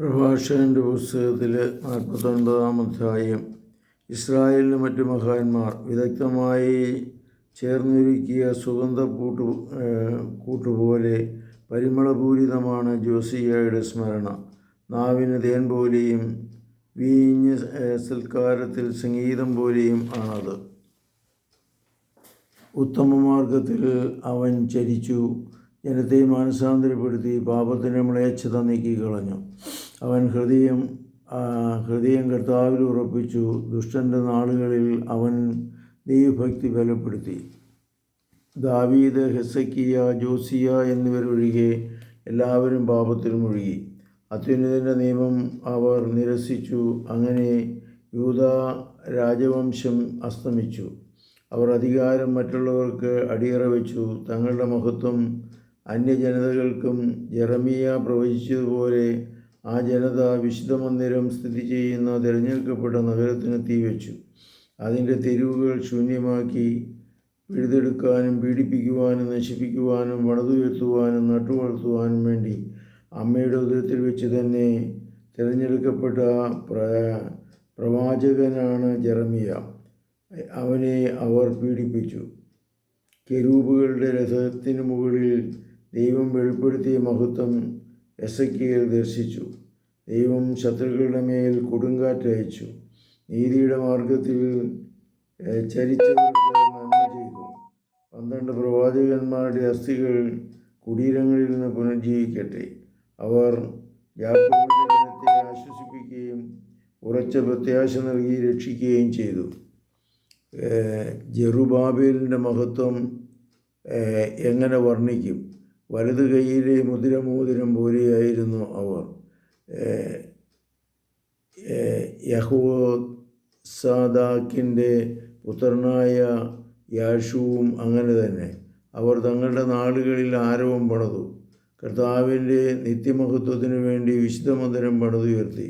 പ്രഭാഷകന്റെ പുസ്തകത്തിലെ നാൽപ്പത്തൊൻപതാം അധ്യായം. ഇസ്രായേലിന് മറ്റ് മഹാന്മാർ വിദഗ്ധമായി ചേർന്നൊരുക്കിയ സുഗന്ധ കൂട്ടു കൂട്ടുപോലെ പരിമളപൂരിതമാണ് ജോസിയായുടെ സ്മരണ. നാവിന് തേൻ പോലെയും വീഞ്ഞ് സൽക്കാരത്തിൽ സംഗീതം പോലെയും ആണത്. ഉത്തമമാർഗത്തിൽ അവൻ ചരിച്ചു. ജനത്തെ മാനസാന്തരപ്പെടുത്തി പാപത്തിന്റെ മ്ലേച്ഛത നീക്കിക്കളഞ്ഞു. അവൻ ഹൃദയം ഹൃദയം കർത്താവിൽ ഉറപ്പിച്ചു. ദുഷ്ടന്റെ നാളുകളിൽ അവൻ ദൈവഭക്തി ബലപ്പെടുത്തി. ദാവീദ് ഹെസക്കിയ ജോസിയ എന്നിവരൊഴികെ എല്ലാവരും പാപത്തിൽ മുഴുകി അത്യുന്നതിന്റെ നിയമം അവർ നിരസിച്ചു. അങ്ങനെ യൂത രാജവംശം അസ്തമിച്ചു. അവർ അധികാരം മറ്റുള്ളവർക്ക് അടിയറ വെച്ചു തങ്ങളുടെ മഹത്വം അന്യജനതകൾക്കും ജെറമിയ പ്രവചിച്ചതുപോലെ ആ ജനത വിശുദ്ധ മന്ദിരം സ്ഥിതി ചെയ്യുന്ന തിരഞ്ഞെടുക്കപ്പെട്ട നഗരത്തിന് തീവച്ചു അതിന്റെ തെരുവുകൾ ശൂന്യമാക്കി പിഴുതെടുക്കാനും പീഡിപ്പിക്കുവാനും നശിപ്പിക്കുവാനും വളർത്തുയർത്തുവാനും നട്ടുവളർത്തുവാനും വേണ്ടി അമ്മയുടെ ഉദരത്തിൽ വെച്ച് തന്നെ തിരഞ്ഞെടുക്കപ്പെട്ട പ്ര പ്രവാചകനാണ് ജെറമിയ അവനെ അവർ പീഡിപ്പിച്ചു. കെരൂബുകളുടെ രഥത്തിന് മുകളിൽ ദൈവം വെളിപ്പെടുത്തിയ മഹത്വം എസക്കിയിൽ ദർശിച്ചു. ദൈവം ശത്രുക്കളുടെ മേൽ കൊടുങ്കാറ്റ് അയച്ചു. നീതിയുടെ മാർഗത്തിൽ ചരിച്ചവർക്ക് നന്മ ചെയ്തു. പന്ത്രണ്ട് പ്രവാചകന്മാരുടെ അസ്ഥികൾ കുടീരങ്ങളിൽ നിന്ന് പുനർജീവിക്കട്ടെ. അവർ ജനത്തെ ആശ്വസിപ്പിക്കുകയും ഉറച്ച പ്രത്യാശ നൽകി രക്ഷിക്കുകയും ചെയ്തു. ജെറുബാബേലിന്റെ മഹത്വം എങ്ങനെ വർണിക്കും? വലത് കൈയിലെ മുദ്രമോതിരം പോലെയായിരുന്നു അവർ. യഹോ സാദാക്കിന്റെ പുത്രനായ യാഷുവും അങ്ങനെ തന്നെ. അവർ തങ്ങളുടെ നാടുകളിൽ ആരവം പണിതു. കർത്താവിന്റെ നിത്യമഹത്വത്തിനു വേണ്ടി വിശുദ്ധ മന്ദിരം പണിതുയർത്തി.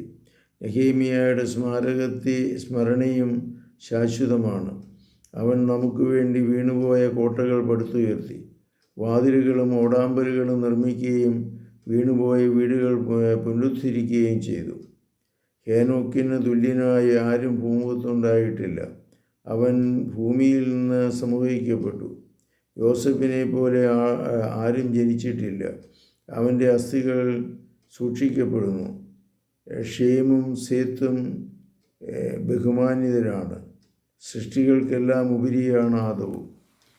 നഹീമിയായുടെ സ്മാരകത്തി സ്മരണയും ശാശ്വതമാണ്. അവൻ നമുക്ക് വേണ്ടി വീണുപോയ കോട്ടകൾ പടുത്തുയർത്തി. വാതിലുകളും ഓടാമ്പലുകളും നിർമ്മിക്കുകയും വീണുപോയ വീടുകൾ പുനരുദ്ധരിക്കുകയും ചെയ്തു. ഹേനോക്കിന് തുല്യനായി ആരും ഭൂമുഖത്തുണ്ടായിട്ടില്ല. അവൻ ഭൂമിയിൽ നിന്ന് സമൂഹിക്കപ്പെട്ടു. യോസഫിനെ പോലെ ആരും ജനിച്ചിട്ടില്ല. അവന്റെ അസ്ഥികൾ സൂക്ഷിക്കപ്പെടുന്നു. ഷെയ്മും സേത്തും ബഹുമാനിതരാണ് സൃഷ്ടികൾക്കെല്ലാം ഉപരിയാണ് ആദവും.